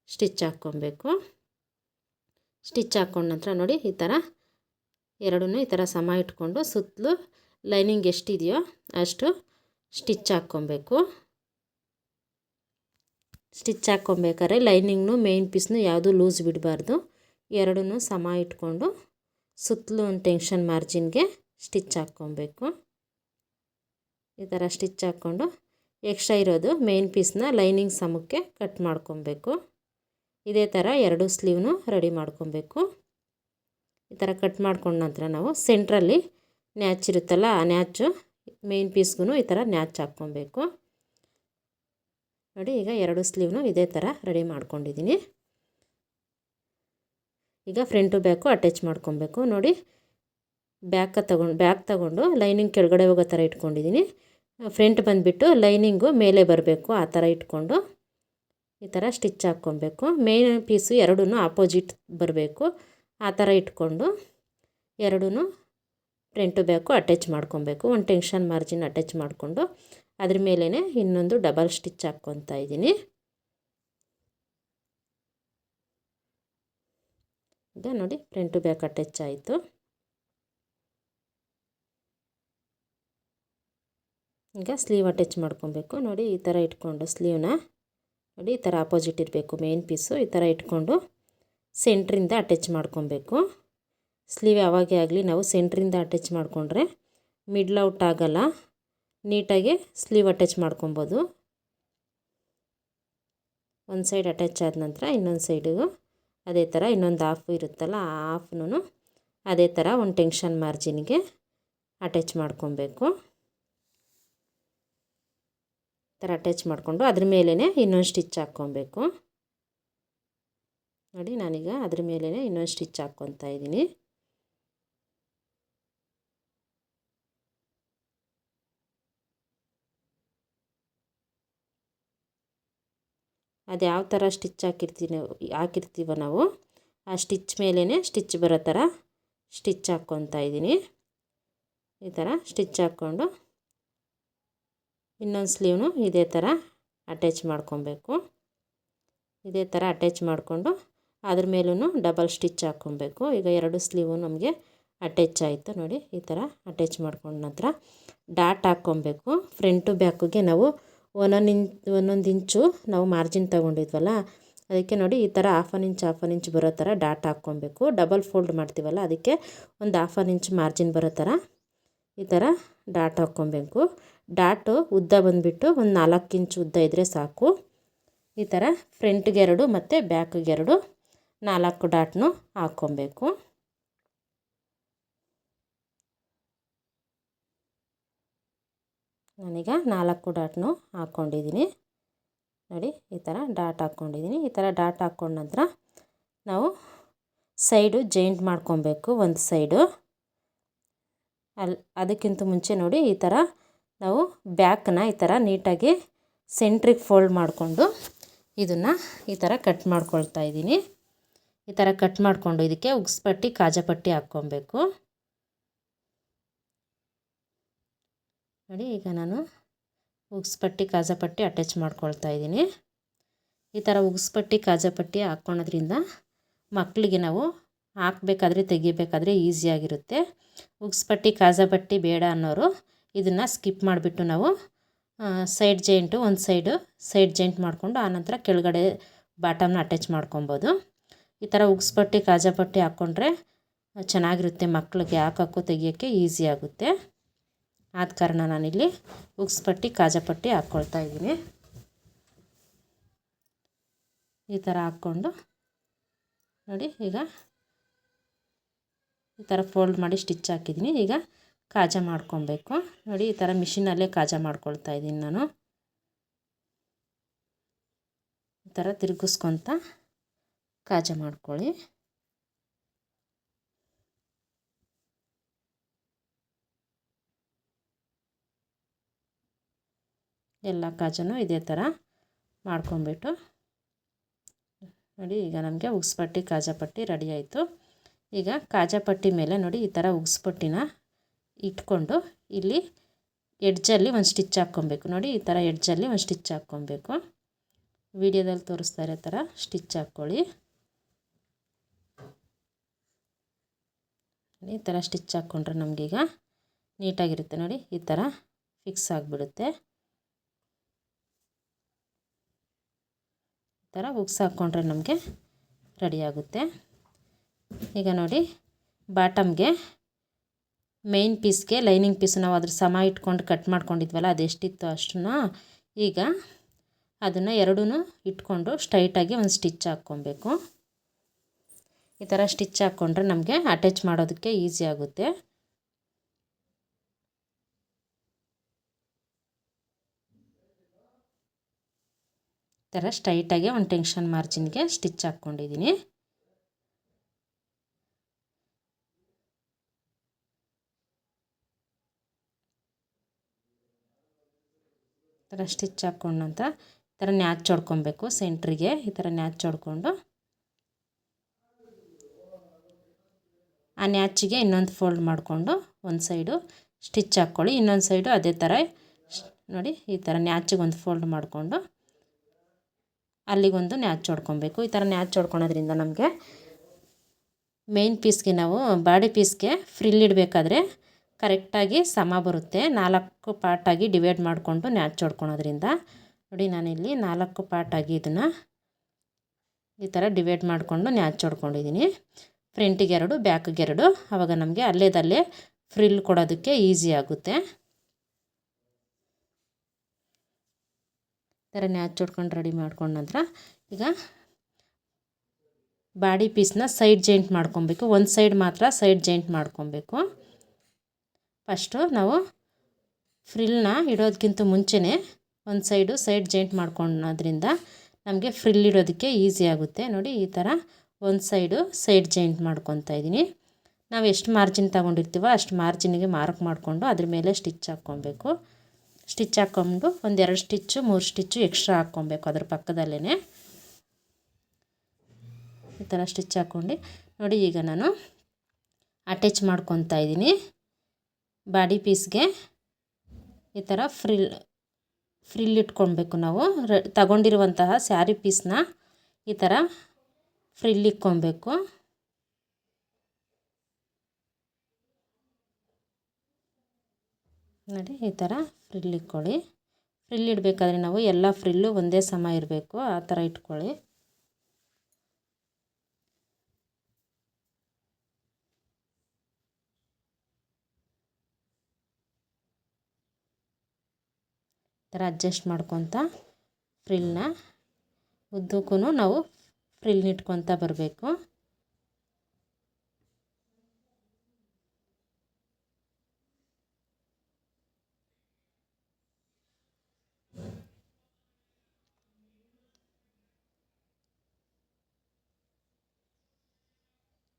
ಸ್ಟಿಚ್ ಹಾಕ್ಕೊಬೇಕು. ಸ್ಟಿಚ್ ಹಾಕ್ಕೊಂಡ ನಂತರ ನೋಡಿ ಈ ಥರ ಎರಡನ್ನೂ ಈ ಥರ ಸಮ ಇಟ್ಕೊಂಡು ಸುತ್ತಲೂ ಲೈನಿಂಗ್ ಎಷ್ಟಿದೆಯೋ ಅಷ್ಟು ಸ್ಟಿಚ್ ಹಾಕ್ಕೊಬೇಕು. ಸ್ಟಿಚ್ ಹಾಕ್ಕೊಬೇಕಾದ್ರೆ ಲೈನಿಂಗ್ನು ಮೇನ್ ಪೀಸ್ನು ಯಾವುದೂ ಲೂಸ್ ಬಿಡಬಾರ್ದು. ಎರಡನ್ನೂ ಸಮ ಇಟ್ಕೊಂಡು ಸುತ್ತಲೂ ಒಂದು ಟೆನ್ಷನ್ ಮಾರ್ಜಿನ್ಗೆ ಸ್ಟಿಚ್ ಹಾಕ್ಕೊಬೇಕು. ಈ ಥರ ಸ್ಟಿಚ್ ಹಾಕ್ಕೊಂಡು ಎಕ್ಸ್ಟ್ರಾ ಇರೋದು ಮೇನ್ ಪೀಸ್ನ ಲೈನಿಂಗ್ ಸಮಕ್ಕೆ ಕಟ್ ಮಾಡ್ಕೊಬೇಕು. ಇದೇ ಥರ ಎರಡು ಸ್ಲೀವ್ನು ರೆಡಿ ಮಾಡ್ಕೊಬೇಕು. ಈ ಥರ ಕಟ್ ಮಾಡ್ಕೊಂಡ ನಂತರ ನಾವು ಸೆಂಟ್ರಲ್ಲಿ ನ್ಯಾಚ್ ಇರುತ್ತಲ್ಲ ಆ ನ್ಯಾಚು ಮೇನ್ ಪೀಸ್ಗೂ ಈ ಥರ ನ್ಯಾಚ್ ಹಾಕ್ಕೊಬೇಕು. ನೋಡಿ ಈಗ ಎರಡು ಸ್ಲೀವ್ನು ಇದೇ ಥರ ರೆಡಿ ಮಾಡ್ಕೊಂಡಿದ್ದೀನಿ. ಈಗ ಫ್ರಂಟು ಬ್ಯಾಕು ಅಟ್ಯಾಚ್ ಮಾಡ್ಕೊಬೇಕು. ನೋಡಿ ಬ್ಯಾಕ ತಗೊಂಡು ಬ್ಯಾಕ್ ತಗೊಂಡು ಲೈನಿಂಗ್ ಕೆಳಗಡೆ ಹೋಗೋ ಥರ ಇಟ್ಕೊಂಡಿದ್ದೀನಿ ಫ್ರಂಟ್ ಬಂದುಬಿಟ್ಟು ಲೈನಿಂಗು ಮೇಲೆ ಬರಬೇಕು, ಆ ಥರ ಇಟ್ಕೊಂಡು ಈ ಥರ ಸ್ಟಿಚ್ ಹಾಕ್ಕೊಬೇಕು. ಮೇನ್ ಪೀಸು ಎರಡೂ ಆಪೋಸಿಟ್ ಬರಬೇಕು, ಆ ಥರ ಇಟ್ಕೊಂಡು ಎರಡೂ ಫ್ರಂಟು ಬ್ಯಾಕು ಅಟ್ಯಾಚ್ ಮಾಡ್ಕೊಬೇಕು. ಒಂದು ಟೆನ್ಷನ್ ಮಾರ್ಜಿನ್ ಅಟ್ಯಾಚ್ ಮಾಡಿಕೊಂಡು ಅದ್ರ ಮೇಲೇ ಇನ್ನೊಂದು ಡಬಲ್ ಸ್ಟಿಚ್ ಹಾಕ್ಕೊತಾ ಇದ್ದೀನಿ. ಈಗ ನೋಡಿ ಫ್ರಂಟು ಬ್ಯಾಕ್ ಅಟ್ಯಾಚ್ ಆಯಿತು. ಈಗ ಸ್ಲೀವ್ ಅಟ್ಯಾಚ್ ಮಾಡ್ಕೊಬೇಕು. ನೋಡಿ, ಈ ಥರ ಇಟ್ಕೊಂಡು ಸ್ಲೀವ್ನ ನೋಡಿ, ಈ ಥರ ಆಪೋಸಿಟ್ ಇರಬೇಕು. ಮೇನ್ ಪೀಸು ಈ ಥರ ಇಟ್ಕೊಂಡು ಸೆಂಟ್ರಿಂದ ಅಟ್ಯಾಚ್ ಮಾಡ್ಕೊಬೇಕು. ಸ್ಲೀವ್ ಯಾವಾಗೇ ಆಗಲಿ ನಾವು ಸೆಂಟ್ರಿಂದ ಅಟ್ಯಾಚ್ ಮಾಡಿಕೊಂಡ್ರೆ ಮಿಡ್ಲ್ ಔಟ್ ಆಗೋಲ್ಲ. ನೀಟಾಗಿ ಸ್ಲೀವ್ ಅಟ್ಯಾಚ್ ಮಾಡ್ಕೊಬೋದು. ಒಂದು ಸೈಡ್ ಅಟ್ಯಾಚ್ ಆದ ನಂತರ ಇನ್ನೊಂದು ಸೈಡಿಗೂ ಅದೇ ಥರ ಇನ್ನೊಂದು ಹಾಫ್ ಇರುತ್ತಲ್ಲ, ಆ ಆಫ್ನೂ ಅದೇ ಥರ ಒಂದು ಟೆನ್ಷನ್ ಮಾರ್ಜಿನ್ಗೆ ಅಟ್ಯಾಚ್ ಮಾಡ್ಕೊಬೇಕು. ಥರ ಅಟ್ಯಾಚ್ ಮಾಡಿಕೊಂಡು ಅದ್ರ ಮೇಲೇ ಇನ್ನೊಂದು ಸ್ಟಿಚ್ ಹಾಕ್ಕೊಬೇಕು. ನೋಡಿ ನಾನೀಗ ಅದ್ರ ಮೇಲೇ ಇನ್ನೊಂದು ಸ್ಟಿಚ್ ಹಾಕ್ಕೊತಾ ಇದ್ದೀನಿ. ಅದು ಯಾವ ಥರ ಸ್ಟಿಚ್ ಹಾಕಿರ್ತೀವಿ ಹಾಕಿರ್ತೀವೋ ನಾವು, ಆ ಸ್ಟಿಚ್ ಮೇಲೇ ಸ್ಟಿಚ್ ಬರೋ ಥರ ಸ್ಟಿಚ್ ಹಾಕ್ಕೊತಾ ಇದ್ದೀನಿ. ಈ ಥರ ಸ್ಟಿಚ್ ಹಾಕ್ಕೊಂಡು ಇನ್ನೊಂದು ಸ್ಲೀವ್ನು ಇದೇ ಥರ ಅಟ್ಯಾಚ್ ಮಾಡ್ಕೊಬೇಕು. ಇದೇ ಥರ ಅಟ್ಯಾಚ್ ಮಾಡಿಕೊಂಡು ಅದ್ರ ಮೇಲೂ ಡಬಲ್ ಸ್ಟಿಚ್ ಹಾಕ್ಕೊಬೇಕು ಈಗ ಎರಡು ಸ್ಲೀವು ನಮಗೆ ಅಟ್ಯಾಚ್ ಆಯಿತು ನೋಡಿ, ಈ ಥರ ಅಟ್ಯಾಚ್ ಮಾಡ್ಕೊಂಡ ನಂತರ ಡಾಟ್ ಹಾಕ್ಕೊಬೇಕು ಫ್ರಂಟು ಬ್ಯಾಕಿಗೆ ನಾವು ಒಂದೊಂದು ಇಂಚ್ ಒಂದೊಂದು ಇಂಚು ನಾವು ಮಾರ್ಜಿನ್ ತೊಗೊಂಡಿದ್ವಲ್ಲ, ಅದಕ್ಕೆ ನೋಡಿ ಈ ಥರ half an inch half an inch ಬರೋ ಥರ ಡಾಟ್ ಹಾಕ್ಕೊಬೇಕು ಡಬಲ್ ಫೋಲ್ಡ್ ಮಾಡ್ತೀವಲ್ಲ, ಅದಕ್ಕೆ ಒಂದು ಹಾಫ್ ಆನ್ ಇಂಚ್ ಮಾರ್ಜಿನ್ ಬರೋ ಥರ ಈ ಥರ ಡಾಟ್ ಹಾಕ್ಕೊಬೇಕು ಡಾಟು ಉದ್ದ ಬಂದುಬಿಟ್ಟು ಒಂದು ನಾಲ್ಕು ಇಂಚು ಉದ್ದ ಇದ್ದರೆ ಸಾಕು. ಈ ಥರ ಫ್ರಂಟ್ಗೆರಡು ಮತ್ತು ಬ್ಯಾಕ್ಗೆರಡು ನಾಲ್ಕು ಡಾಟ್ನು ಹಾಕ್ಕೊಬೇಕು ನಾನೀಗ ನಾಲ್ಕು ಡಾಟ್ನು ಹಾಕ್ಕೊಂಡಿದ್ದೀನಿ ನೋಡಿ, ಈ ಥರ ಡಾಟ್ ಹಾಕ್ಕೊಂಡಿದ್ದೀನಿ ಈ ಥರ ಡಾಟ್ ಹಾಕ್ಕೊಂಡ ನಂತರ ನಾವು ಸೈಡು ಜೈಂಟ್ ಮಾಡ್ಕೊಬೇಕು, ಒಂದು ಸೈಡು. ಅಲ್ಲಿ ಅದಕ್ಕಿಂತ ಮುಂಚೆ ನೋಡಿ, ಈ ಥರ ನಾವು ಬ್ಯಾಕನ್ನ ಈ ಥರ ನೀಟಾಗಿ ಸೆಂಟ್ರಿಗೆ ಫೋಲ್ಡ್ ಮಾಡಿಕೊಂಡು ಇದನ್ನು ಈ ಥರ ಕಟ್ ಮಾಡ್ಕೊಳ್ತಾ ಇದ್ದೀನಿ. ಈ ಥರ ಕಟ್ ಮಾಡಿಕೊಂಡು ಇದಕ್ಕೆ ಉಗ್ಸ್ಪಟ್ಟಿ ಕಾಜಾಪಟ್ಟಿ ಹಾಕ್ಕೊಬೇಕು. ನೋಡಿ, ಈಗ ನಾನು ಉಗ್ಸ್ಪಟ್ಟಿ ಕಾಜಾಪಟ್ಟಿ ಅಟ್ಯಾಚ್ ಮಾಡ್ಕೊಳ್ತಾ ಇದ್ದೀನಿ. ಈ ಥರ ಉಗ್ಸ್ಪಟ್ಟಿ ಕಾಜಾಪಟ್ಟಿ ಹಾಕ್ಕೊಳೋದ್ರಿಂದ ಮಕ್ಕಳಿಗೆ ನಾವು ಹಾಕಬೇಕಾದ್ರೆ, ತೆಗಿಬೇಕಾದ್ರೆ ಈಸಿಯಾಗಿರುತ್ತೆ. ಉಗ್ಸ್ಪಟ್ಟಿ ಕಾಜಪಟ್ಟಿ ಬೇಡ ಅನ್ನೋರು ಇದನ್ನು ಸ್ಕಿಪ್ ಮಾಡಿಬಿಟ್ಟು ನಾವು ಸೈಡ್ ಜೈಂಟು ಒಂದು ಸೈಡು ಸೈಡ್ ಜೈಂಟ್ ಮಾಡಿಕೊಂಡು ಆನಂತರ ಕೆಳಗಡೆ ಬಾಟಮ್ನ ಅಟ್ಯಾಚ್ ಮಾಡ್ಕೊಬೋದು. ಈ ಥರ ಉಗ್ಸ್ಪಟ್ಟಿ ಕಾಜಾಪಟ್ಟಿ ಹಾಕ್ಕೊಂಡ್ರೆ ಚೆನ್ನಾಗಿರುತ್ತೆ. ಮಕ್ಕಳಿಗೆ ಹಾಕೋಕ್ಕೂ ತೆಗಿಯೋಕ್ಕೆ ಈಸಿ ಆಗುತ್ತೆ. ಆದ ಕಾರಣ ನಾನಿಲ್ಲಿ ಉಗ್ಸ್ಪಟ್ಟಿ ಕಾಜಾಪಟ್ಟಿ ಹಾಕ್ಕೊಳ್ತಾ ಇದ್ದೀನಿ. ಈ ಥರ ಹಾಕ್ಕೊಂಡು, ನೋಡಿ ಈಗ ಈ ಥರ ಫೋಲ್ಡ್ ಮಾಡಿ ಸ್ಟಿಚ್ ಹಾಕಿದ್ದೀನಿ. ಈಗ ಕಾಜಾ ಮಾಡ್ಕೊಬೇಕು. ನೋಡಿ, ಈ ಥರ ಮಿಷಿನಲ್ಲೇ ಕಾಜ ಮಾಡ್ಕೊಳ್ತಾ ಇದ್ದೀನಿ ನಾನು. ಈ ಥರ ತಿರುಗಿಸ್ಕೊತ ಕಾಜ ಮಾಡ್ಕೊಳ್ಳಿ. ಎಲ್ಲ ಕಾಜನೂ ಇದೇ ಥರ ಮಾಡ್ಕೊಂಬಿಟ್ಟು ನೋಡಿ, ಈಗ ನಮಗೆ ಉಗ್ಸ್ಪಟ್ಟಿ ಕಾಜಾಪಟ್ಟಿ ರೆಡಿ ಆಯಿತು. ಈಗ ಕಾಜಾಪಟ್ಟಿ ಮೇಲೆ ನೋಡಿ, ಈ ಥರ ಉಗ್ಸ್ಪಟ್ಟಿನ ಇಟ್ಕೊಂಡು ಇಲ್ಲಿ ಎಡ್ಜಲ್ಲಿ ಒಂದು ಸ್ಟಿಚ್ ಹಾಕ್ಕೊಬೇಕು. ನೋಡಿ, ಈ ಥರ ಎಡ್ಜಲ್ಲಿ ಒಂದು ಸ್ಟಿಚ್ ಹಾಕ್ಕೊಬೇಕು. ವಿಡಿಯೋದಲ್ಲಿ ತೋರಿಸ್ತಾ ಇರೋ ಥರ ಸ್ಟಿಚ್ ಹಾಕ್ಕೊಳ್ಳಿ. ಈ ಥರ ಸ್ಟಿಚ್ ಹಾಕ್ಕೊಂಡ್ರೆ ನಮಗೀಗ ನೀಟಾಗಿರುತ್ತೆ. ನೋಡಿ, ಈ ಥರ ಫಿಕ್ಸ್ ಆಗಿಬಿಡುತ್ತೆ. ಈ ಥರ ಉಗ್ಸ್ ಹಾಕ್ಕೊಂಡ್ರೆ ನಮಗೆ ರೆಡಿಯಾಗುತ್ತೆ ಈಗ ನೋಡಿ ಬಾಟಮ್ಗೆ ಮೇಯ್ನ್ ಪೀಸ್ಗೆ ಲೈನಿಂಗ್ ಪೀಸ್ ನಾವು ಅದ್ರ ಸಮ ಇಟ್ಕೊಂಡು ಕಟ್ ಮಾಡ್ಕೊಂಡಿದ್ವಲ್ಲ ಅದೆಷ್ಟಿತ್ತು ಅಷ್ಟನ್ನ ಈಗ ಅದನ್ನು ಎರಡೂ ಇಟ್ಕೊಂಡು ಸ್ಟ್ರೈಟಾಗಿ ಒಂದು ಸ್ಟಿಚ್ ಹಾಕ್ಕೊಬೇಕು. ಈ ಥರ ಸ್ಟಿಚ್ ಹಾಕ್ಕೊಂಡ್ರೆ ನಮಗೆ ಅಟ್ಯಾಚ್ ಮಾಡೋದಕ್ಕೆ ಈಸಿ ಆಗುತ್ತೆ. ಈ ಥರ ಸ್ಟ್ರೈಟಾಗಿ ಒಂದು ಟೆನ್ಷನ್ ಮಾರ್ಜಿನ್ಗೆ ಸ್ಟಿಚ್ ಹಾಕ್ಕೊಂಡಿದ್ದೀನಿ ಥರ ಸ್ಟಿಚ್ ಹಾಕ್ಕೊಂಡು ನಂತರ ಈ ಥರ ನ್ಯಾಚ್ ಹೊಡ್ಕೊಬೇಕು ಸೆಂಟ್ರಿಗೆ. ಈ ಥರ ನ್ಯಾಚ್ ಹೊಡ್ಕೊಂಡು ಆ ನ್ಯಾಚಿಗೆ ಇನ್ನೊಂದು ಫೋಲ್ಡ್ ಮಾಡಿಕೊಂಡು ಒಂದು ಸೈಡು ಸ್ಟಿಚ್ ಹಾಕ್ಕೊಳ್ಳಿ. ಇನ್ನೊಂದು ಸೈಡು ಅದೇ ಥರ ನೋಡಿ ಈ ಥರ ನ್ಯಾಚಿಗೆ ಒಂದು ಫೋಲ್ಡ್ ಮಾಡಿಕೊಂಡು ಅಲ್ಲಿಗೊಂದು ನ್ಯಾಚ್ ಹೊಡ್ಕೊಬೇಕು. ಈ ಥರ ನ್ಯಾಚ್ ಹೊಡ್ಕೊಳೋದ್ರಿಂದ ನಮಗೆ ಮೇನ್ ಪೀಸ್ಗೆ ನಾವು ಬಾಡಿ ಪೀಸ್ಗೆ ಫ್ರಿಲ್ ಇಡಬೇಕಾದ್ರೆ ಕರೆಕ್ಟಾಗಿ ಸಮ ಬರುತ್ತೆ. ನಾಲ್ಕು ಪಾರ್ಟಾಗಿ ಡಿವೈಡ್ ಮಾಡಿಕೊಂಡು ನ್ಯಾಚ್ ಹೊಡ್ಕೊಳೋದ್ರಿಂದ. ನೋಡಿ, ನಾನಿಲ್ಲಿ ನಾಲ್ಕು ಪಾರ್ಟಾಗಿ ಇದನ್ನು ಈ ಥರ ಡಿವೈಡ್ ಮಾಡಿಕೊಂಡು ನ್ಯಾಚ್ ಹೊಡ್ಕೊಂಡಿದ್ದೀನಿ ಫ್ರಂಟಿಗೆ ಎರಡು ಬ್ಯಾಕಿಗೆ ಎರಡು. ಆವಾಗ ನಮಗೆ ಅಲ್ಲೇದಲ್ಲೇ ಫ್ರಿಲ್ ಕೊಡೋದಕ್ಕೆ ಈಸಿ ಆಗುತ್ತೆ. ಈ ಥರ ನ್ಯಾಚ್ ಹೊಡ್ಕೊಂಡು ರೆಡಿ ಮಾಡ್ಕೊಂಡ ನಂತರ ಈಗ ಬಾಡಿ ಪೀಸ್ನ ಸೈಡ್ ಜಾಯಿಂಟ್ ಮಾಡ್ಕೊಬೇಕು. ಒಂದು ಸೈಡ್ ಮಾತ್ರ ಸೈಡ್ ಜಾಯಿಂಟ್ ಮಾಡ್ಕೊಬೇಕು. ಫಸ್ಟು ನಾವು ಫ್ರಿಲ್ನ ಇಡೋದಕ್ಕಿಂತ ಮುಂಚೆನೇ ಒಂದು ಸೈಡು ಸೈಡ್ ಜಾಯಿಂಟ್ ಮಾಡ್ಕೊಳೋದ್ರಿಂದ ನಮಗೆ ಫ್ರಿಲ್ ಇಡೋದಕ್ಕೆ ಈಸಿ ಆಗುತ್ತೆ. ನೋಡಿ, ಈ ಥರ ಒಂದು ಸೈಡು ಸೈಡ್ ಜಾಯಿಂಟ್ ಮಾಡ್ಕೊತಾ ಇದ್ದೀನಿ. ನಾವು ಎಷ್ಟು ಮಾರ್ಜಿನ್ ತೊಗೊಂಡಿರ್ತೀವೋ ಅಷ್ಟು ಮಾರ್ಜಿನ್ಗೆ ಮಾರ್ಕ್ ಮಾಡಿಕೊಂಡು ಅದ್ರ ಮೇಲೆ ಸ್ಟಿಚ್ ಹಾಕ್ಕೊಬೇಕು. ಸ್ಟಿಚ್ ಹಾಕ್ಕೊಂಡು ಒಂದೆರಡು ಸ್ಟಿಚ್ಚು, ಮೂರು ಸ್ಟಿಚ್ಚು ಎಕ್ಸ್ಟ್ರಾ ಹಾಕ್ಕೊಬೇಕು ಅದ್ರ ಪಕ್ಕದಲ್ಲೇ ಈ ಥರ ಸ್ಟಿಚ್ ಹಾಕ್ಕೊಂಡು ನೋಡಿ, ಈಗ ನಾನು ಅಟ್ಯಾಚ್ ಮಾಡ್ಕೊತಾ ಇದ್ದೀನಿ. ಬಾಡಿ ಪೀಸ್ಗೆ ಈ ಥರ ಫ್ರಿಲ್ ಫ್ರಿಲ್ ಇಟ್ಕೊಳ್ಬೇಕು ನಾವು. ರೆ, ತಗೊಂಡಿರುವಂತಹ ಸ್ಯಾರಿ ಪೀಸ್ನ ಈ ಥರ ಫ್ರಿಲ್ ಇಕ್ಕೊಬೇಕು ನೋಡಿ, ಈ ಥರ ಫ್ರಿಲ್ ಇಟ್ಕೊಳ್ಳಿ. ಫ್ರಿಲ್ ಇಡಬೇಕಾದ್ರೆ ನಾವು ಎಲ್ಲ ಫ್ರಿಲ್ಲು ಒಂದೇ ಸಮ ಇರಬೇಕು. ಆ ಥರ ಇಟ್ಕೊಳ್ಳಿ. ಥರ ಅಡ್ಜಸ್ಟ್ ಮಾಡ್ಕೊತ ಫ್ರಿಲ್ನ ಉದ್ದಕ್ಕೂ ನಾವು ಫ್ರಿಲ್ನ ಇಟ್ಕೊತ ಬರಬೇಕು.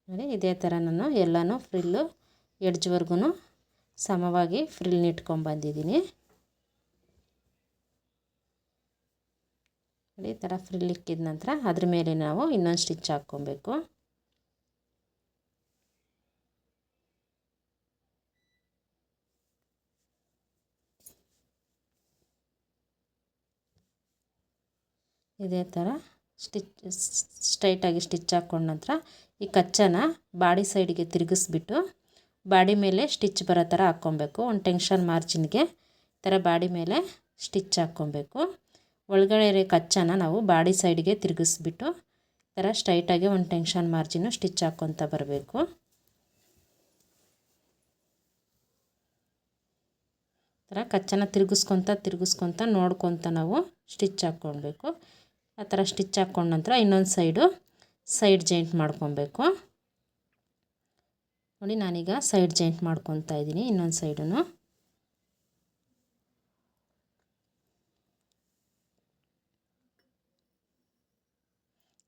ನೋಡಿ ಇದೇ ಥರ ನಾನು ಎಲ್ಲನೂ ಫ್ರಿಲ್ಲು ಎಡ್ಜ್ವರೆಗೂ ಸಮವಾಗಿ ಫ್ರಿಲ್ನ ಇಟ್ಕೊಂಬಂದಿದ್ದೀನಿ. ಈ ಥರ ಫ್ರಿಲ್ ಇಕ್ಕಿದ ನಂತರ ಅದ್ರ ಮೇಲೆ ನಾವು ಇನ್ನೊಂದು ಸ್ಟಿಚ್ ಹಾಕ್ಕೊಬೇಕು. ಇದೇ ಥರ ಸ್ಟಿಚ್ ಸ್ಟ್ರೈಟಾಗಿ ಸ್ಟಿಚ್ ಹಾಕ್ಕೊಂಡ ನಂತರ ಈ ಕಚ್ಚನ ಬಾಡಿ ಸೈಡಿಗೆ ತಿರುಗಿಸ್ಬಿಟ್ಟು ಬಾಡಿ ಮೇಲೆ ಸ್ಟಿಚ್ ಬರೋ ಥರ ಹಾಕ್ಕೊಬೇಕು. ಒಂದು ಟೆನ್ಷನ್ ಮಾರ್ಜಿನ್ಗೆ ಈ ಥರ ಬಾಡಿ ಮೇಲೆ ಸ್ಟಿಚ್ ಹಾಕ್ಕೊಬೇಕು. ಒಳಗಡೆ ಇರೋ ಕಚ್ಚನ ನಾವು ಬಾಡಿ ಸೈಡ್ಗೆ ತಿರುಗಿಸ್ಬಿಟ್ಟು ಈ ಥರ ಸ್ಟ್ರೈಟಾಗಿ ಒಂದು ಟೆನ್ಷನ್ ಮಾರ್ಜಿನು ಸ್ಟಿಚ್ ಹಾಕ್ಕೊತ ಬರಬೇಕು. ಥರ ಕಚ್ಚನ ತಿರುಗಿಸ್ಕೊತ ತಿರುಗಿಸ್ಕೊತ ನೋಡ್ಕೊತ ನಾವು ಸ್ಟಿಚ್ ಹಾಕ್ಕೊಳ್ಬೇಕು. ಆ ಥರ ಸ್ಟಿಚ್ ಹಾಕ್ಕೊಂಡ ನಂತರ ಇನ್ನೊಂದು ಸೈಡು ಸೈಡ್ ಜಾಯಿಂಟ್ ಮಾಡ್ಕೊಬೇಕು ನೋಡಿ ನಾನೀಗ ಸೈಡ್ ಜಾಯಿಂಟ್ ಮಾಡ್ಕೊತಾ ಇದ್ದೀನಿ, ಇನ್ನೊಂದು ಸೈಡೂ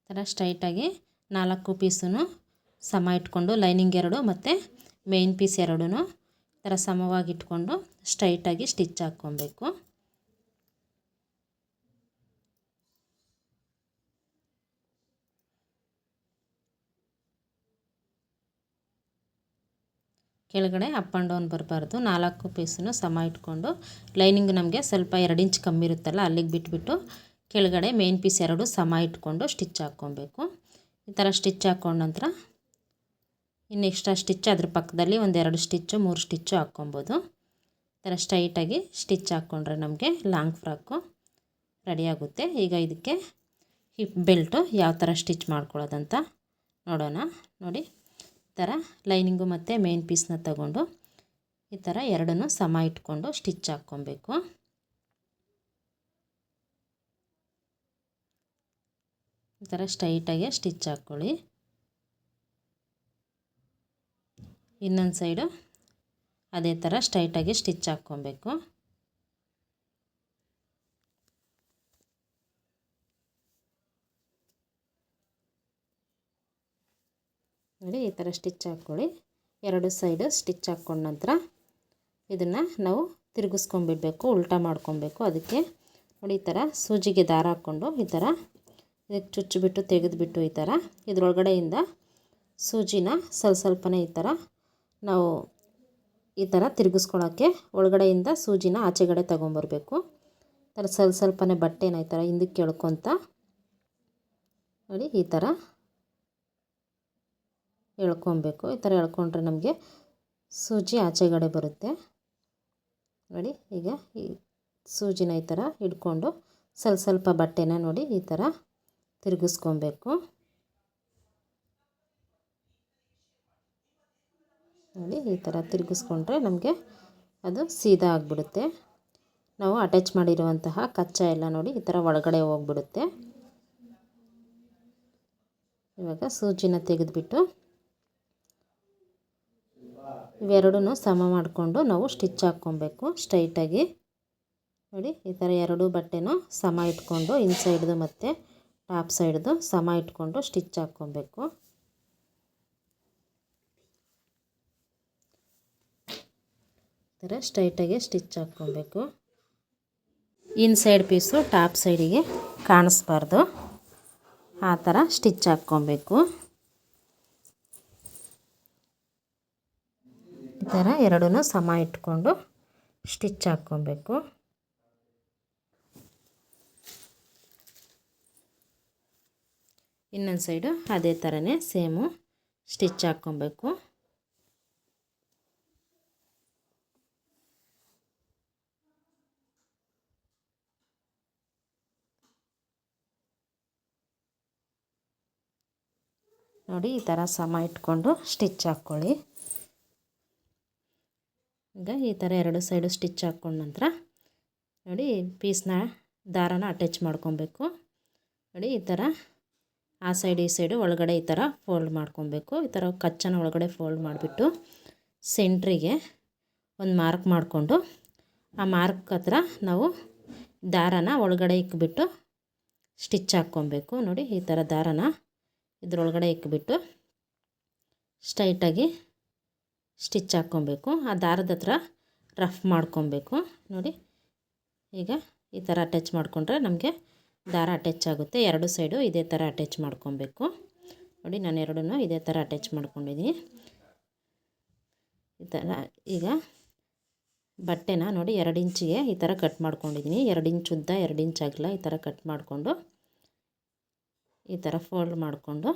ಥರ ಸ್ಟ್ರೈಟಾಗಿ ನಾಲ್ಕು ಪೀಸೂ ಸಮ ಇಟ್ಕೊಂಡು ಲೈನಿಂಗ್ ಎರಡು ಮತ್ತು ಮೇಯ್ನ್ ಪೀಸ್ ಎರಡೂ ಥರ ಸಮವಾಗಿ ಇಟ್ಕೊಂಡು ಸ್ಟ್ರೈಟಾಗಿ ಸ್ಟಿಚ್ ಹಾಕ್ಕೊಬೇಕು. ಕೆಳಗಡೆ ಅಪ್ ಆ್ಯಂಡ್ ಡೌನ್ ಬರಬಾರ್ದು. ನಾಲ್ಕು ಪೀಸನ್ನು ಸಮ ಇಟ್ಕೊಂಡು ಲೈನಿಂಗ್ ನಮಗೆ ಸ್ವಲ್ಪ ಎರಡು ಇಂಚ್ ಕಮ್ಮಿ ಇರುತ್ತಲ್ಲ ಅಲ್ಲಿಗೆ ಬಿಟ್ಬಿಟ್ಟು ಕೆಳಗಡೆ ಮೇನ್ ಪೀಸ್ ಎರಡು ಸಮ ಇಟ್ಕೊಂಡು ಸ್ಟಿಚ್ ಹಾಕ್ಕೊಬೇಕು. ಈ ಥರ ಸ್ಟಿಚ್ ಹಾಕ್ಕೊಂಡ ನಂತರ ಇನ್ನು ಎಕ್ಸ್ಟ್ರಾ ಸ್ಟಿಚ್ ಅದ್ರ ಪಕ್ಕದಲ್ಲಿ ಒಂದೆರಡು ಸ್ಟಿಚ್ಚು ಮೂರು ಸ್ಟಿಚ್ಚು ಹಾಕ್ಕೊಬೋದು. ಈ ಥರ ಸ್ಟ್ರೈಟಾಗಿ ಸ್ಟಿಚ್ ಹಾಕ್ಕೊಂಡ್ರೆ ನಮಗೆ ಲಾಂಗ್ ಫ್ರಾಕು ರೆಡಿಯಾಗುತ್ತೆ ಈಗ ಇದಕ್ಕೆ ಹಿಪ್ ಬೆಲ್ಟು ಯಾವ ಥರ ಸ್ಟಿಚ್ ಮಾಡ್ಕೊಳ್ಳೋದಂತ ನೋಡೋಣ. ನೋಡಿ, ಈ ಥರ ಲೈನಿಂಗು ಮತ್ತು ಮೇನ್ ಪೀಸ್ನ ತಗೊಂಡು ಈ ಥರ ಎರಡನ್ನೂ ಸಮ ಇಟ್ಕೊಂಡು ಸ್ಟಿಚ್ ಹಾಕ್ಕೊಬೇಕು. ಈ ಥರ ಸ್ಟ್ರೈಟಾಗಿ ಸ್ಟಿಚ್ ಹಾಕ್ಕೊಳ್ಳಿ ಇನ್ನೊಂದು ಸೈಡು ಅದೇ ಥರ ಸ್ಟ್ರೈಟಾಗಿ ಸ್ಟಿಚ್ ಹಾಕ್ಕೊಬೇಕು. ನೋಡಿ, ಈ ಥರ ಸ್ಟಿಚ್ ಹಾಕ್ಕೊಳ್ಳಿ ಎರಡು ಸೈಡು ಸ್ಟಿಚ್ ಹಾಕ್ಕೊಂಡ ನಂತರ ಇದನ್ನು ನಾವು ತಿರುಗಿಸ್ಕೊಂಬಿಡ್ಬೇಕು ಉಲ್ಟಾ ಮಾಡ್ಕೊಬೇಕು. ಅದಕ್ಕೆ ನೋಡಿ, ಈ ಥರ ಸೂಜಿಗೆ ದಾರ ಹಾಕ್ಕೊಂಡು ಈ ಥರ ಚುಚ್ಚಿಬಿಟ್ಟು ತೆಗೆದುಬಿಟ್ಟು ಈ ಥರ. ಇದರೊಳಗಡೆಯಿಂದ ಸೂಜಿನ ಸ್ವಲ್ಪ ಸ್ವಲ್ಪನೇ ಈ ಥರ ನಾವು ಈ ಥರ ತಿರುಗಿಸ್ಕೊಳ್ಳೋಕ್ಕೆ ಒಳಗಡೆಯಿಂದ ಸೂಜಿನ ಆಚೆಗಡೆ ತೊಗೊಂಬರ್ಬೇಕು. ಥರ ಸ್ವಲ್ಪ ಸ್ವಲ್ಪನೇ ಬಟ್ಟೆನ ಈ ಥರ ಹಿಂದಕ್ಕೆ ಎಳ್ಕೊತ ನೋಡಿ ಈ ಥರ ಎಳ್ಕೊಬೇಕು. ಈ ಥರ ಎಳ್ಕೊಂಡ್ರೆ ನಮಗೆ ಸೂಜಿ ಆಚೆಗಡೆ ಬರುತ್ತೆ. ನೋಡಿ ಈಗ ಈ ಸೂಜಿನ ಈ ಥರ ಹಿಡ್ಕೊಂಡು ಸ್ವಲ್ಪ ಸ್ವಲ್ಪ ಬಟ್ಟೆನ ನೋಡಿ ಈ ಥರ ತಿರುಗಿಸ್ಕೊಬೇಕು. ನೋಡಿ, ಈ ಥರ ತಿರುಗಿಸ್ಕೊಂಡ್ರೆ ನಮಗೆ ಅದು ಸೀದಾ ಆಗಿಬಿಡುತ್ತೆ. ನಾವು ಅಟ್ಯಾಚ್ ಮಾಡಿರುವಂತಹ ಕಚ್ಚಾ ಎಲ್ಲ ನೋಡಿ, ಈ ಥರ ಒಳಗಡೆ ಹೋಗ್ಬಿಡುತ್ತೆ. ಇವಾಗ ಸೂಜಿನ ತೆಗೆದುಬಿಟ್ಟು ಇವೆರಡೂ ಸಮ ಮಾಡಿಕೊಂಡು ನಾವು ಸ್ಟಿಚ್ ಹಾಕ್ಕೊಬೇಕು ಸ್ಟ್ರೈಟಾಗಿ. ನೋಡಿ, ಈ ಥರ ಎರಡು ಬಟ್ಟೆನೂ ಸಮ ಇಟ್ಕೊಂಡು, ಇನ್ಸೈಡ್ದು ಮತ್ತು ಟಾಪ್ ಸೈಡ್ದು ಸಮ ಇಟ್ಕೊಂಡು ಸ್ಟಿಚ್ ಹಾಕ್ಕೊಬೇಕು. ಈ ಥರ ಸ್ಟ್ರೈಟಾಗೆ ಸ್ಟಿಚ್ ಹಾಕ್ಕೊಬೇಕು. ಇನ್ಸೈಡ್ ಪೀಸು ಟಾಪ್ ಸೈಡಿಗೆ ಕಾಣಿಸ್ಬಾರ್ದು. ಆ ಥರ ಸ್ಟಿಚ್ ಹಾಕ್ಕೊಬೇಕು. ಈ ಥರ ಎರಡೂ ಸಮ ಇಟ್ಕೊಂಡು ಸ್ಟಿಚ್ ಹಾಕ್ಕೊಬೇಕು. ಇನ್ನೊಂದು ಸೈಡು ಅದೇ ಥರನೇ ಸೇಮು ಸ್ಟಿಚ್ ಹಾಕ್ಕೊಬೇಕು. ನೋಡಿ ಈ ಥರ ಸಮ ಇಟ್ಕೊಂಡು ಸ್ಟಿಚ್ ಹಾಕ್ಕೊಳ್ಳಿ. ಈಗ ಈ ಥರ ಎರಡು ಸೈಡು ಸ್ಟಿಚ್ ಹಾಕ್ಕೊಂಡ ನಂತರ ನೋಡಿ ಪೀಸ್ನ ದಾರನ ಅಟ್ಯಾಚ್ ಮಾಡ್ಕೊಬೇಕು. ನೋಡಿ ಈ ಥರ ಆ ಸೈಡ್ ಈ ಸೈಡು ಒಳಗಡೆ ಈ ಥರ ಫೋಲ್ಡ್ ಮಾಡ್ಕೊಬೇಕು. ಈ ಥರ ಕಚ್ಚನ ಒಳಗಡೆ ಫೋಲ್ಡ್ ಮಾಡಿಬಿಟ್ಟು ಸೆಂಟ್ರಿಗೆ ಒಂದು ಮಾರ್ಕ್ ಮಾಡಿಕೊಂಡು ಆ ಮಾರ್ಕ್ ಹತ್ರ ನಾವು ದಾರನ ಒಳಗಡೆ ಇಕ್ಬಿಟ್ಟು ಸ್ಟಿಚ್ ಹಾಕ್ಕೊಬೇಕು. ನೋಡಿ ಈ ಥರ ದಾರನ ಇದ್ರೊಳಗಡೆ ಇಕ್ಬಿಟ್ಟು ಸ್ಟ್ರೈಟಾಗಿ ಸ್ಟಿಚ್ ಹಾಕ್ಕೊಬೇಕು. ಆ ದಾರದ ಹತ್ರ ರಫ್ ಮಾಡ್ಕೊಬೇಕು. ನೋಡಿ ಈಗ ಈ ಥರ ಅಟ್ಯಾಚ್ ಮಾಡಿಕೊಂಡ್ರೆ ನಮಗೆ ದಾರ ಅಟ್ಯಾಚ್ ಆಗುತ್ತೆ. ಎರಡು ಸೈಡು ಇದೇ ಥರ ಅಟ್ಯಾಚ್ ಮಾಡ್ಕೊಬೇಕು. ನೋಡಿ, ನಾನು ಎರಡೂ ಇದೇ ಥರ ಅಟ್ಯಾಚ್ ಮಾಡ್ಕೊಂಡಿದ್ದೀನಿ. ಈ ಥರ ಈಗ ಬಟ್ಟೆನ ನೋಡಿ, ಎರಡು ಇಂಚಿಗೆ ಈ ಥರ ಕಟ್ ಮಾಡ್ಕೊಂಡಿದ್ದೀನಿ. ಎರಡು ಇಂಚ್ ಉದ್ದ, ಎರಡು ಇಂಚ್ ಅಗಲ ಈ ಥರ ಕಟ್ ಮಾಡಿಕೊಂಡು, ಈ ಥರ ಫೋಲ್ಡ್ ಮಾಡಿಕೊಂಡು,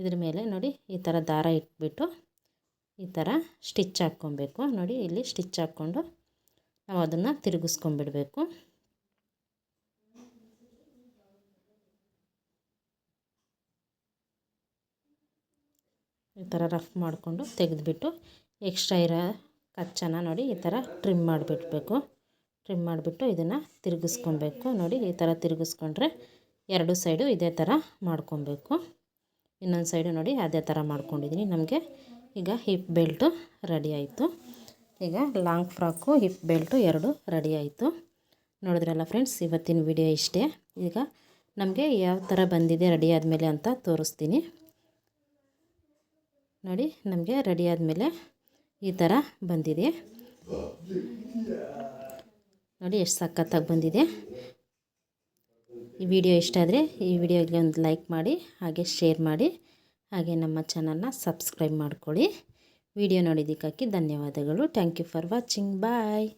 ಇದ್ರ ಮೇಲೆ ನೋಡಿ, ಈ ಥರ ದಾರ ಇಟ್ಬಿಟ್ಟು ಈ ಥರ ಸ್ಟಿಚ್ ಹಾಕ್ಕೊಬೇಕು. ನೋಡಿ, ಇಲ್ಲಿ ಸ್ಟಿಚ್ ಹಾಕ್ಕೊಂಡು ನಾವು ಅದನ್ನು ತಿರುಗಿಸ್ಕೊಂಬಿಡಬೇಕು ಈ ಥರ ರಫ್ ಮಾಡಿಕೊಂಡು ತೆಗೆದುಬಿಟ್ಟು ಎಕ್ಸ್ಟ್ರಾ ಇರೋ ಕಚ್ಚನ ನೋಡಿ ಈ ಥರ ಟ್ರಿಮ್ ಮಾಡಿಬಿಡ್ಬೇಕು. ಟ್ರಿಮ್ ಮಾಡಿಬಿಟ್ಟು ಇದನ್ನು ತಿರುಗಿಸ್ಕೊಬೇಕು ನೋಡಿ ಈ ಥರ ತಿರುಗಿಸ್ಕೊಂಡ್ರೆ ಎರಡು ಸೈಡು ಇದೇ ಥರ ಮಾಡ್ಕೊಬೇಕು ಇನ್ನೊಂದು ಸೈಡು ನೋಡಿ ಅದೇ ಥರ ಮಾಡ್ಕೊಂಡಿದ್ದೀನಿ ನಮಗೆ ಈಗ ಹಿಪ್ ಬೆಲ್ಟು ರೆಡಿ ಆಯಿತು. ಈಗ ಲಾಂಗ್ ಫ್ರಾಕು, ಹಿಪ್ ಬೆಲ್ಟು ಎರಡು ರೆಡಿ ಆಯಿತು. ನೋಡಿದ್ರಲ್ಲ ಫ್ರೆಂಡ್ಸ್, ಇವತ್ತಿನ ವಿಡಿಯೋ ಇಷ್ಟೇ. ಈಗ ನಮಗೆ ಯಾವ ಥರ ಬಂದಿದೆ ರೆಡಿ ಆದಮೇಲೆ ಅಂತ ತೋರಿಸ್ತೀನಿ. ನೋಡಿ, ನಮಗೆ ರೆಡಿ ಆದಮೇಲೆ ಈ ಥರ ಬಂದಿದೆ. ನೋಡಿ, ಎಷ್ಟು ಸಖತ್ತಾಗಿ ಬಂದಿದೆ. ಈ ವಿಡಿಯೋ ಇಷ್ಟ ಆದರೆ ಈ ವಿಡಿಯೋಗೆ ಒಂದು ಲೈಕ್ ಮಾಡಿ, ಹಾಗೆ ಶೇರ್ ಮಾಡಿ, ಹಾಗೆ ನಮ್ಮ ಚಾನಲ್ನ ಸಬ್ಸ್ಕ್ರೈಬ್ ಮಾಡ್ಕೊಳ್ಳಿ. ವಿಡಿಯೋ ನೋಡಿದ್ದಕ್ಕಾಗಿ ಧನ್ಯವಾದಗಳು. Thank you for watching bye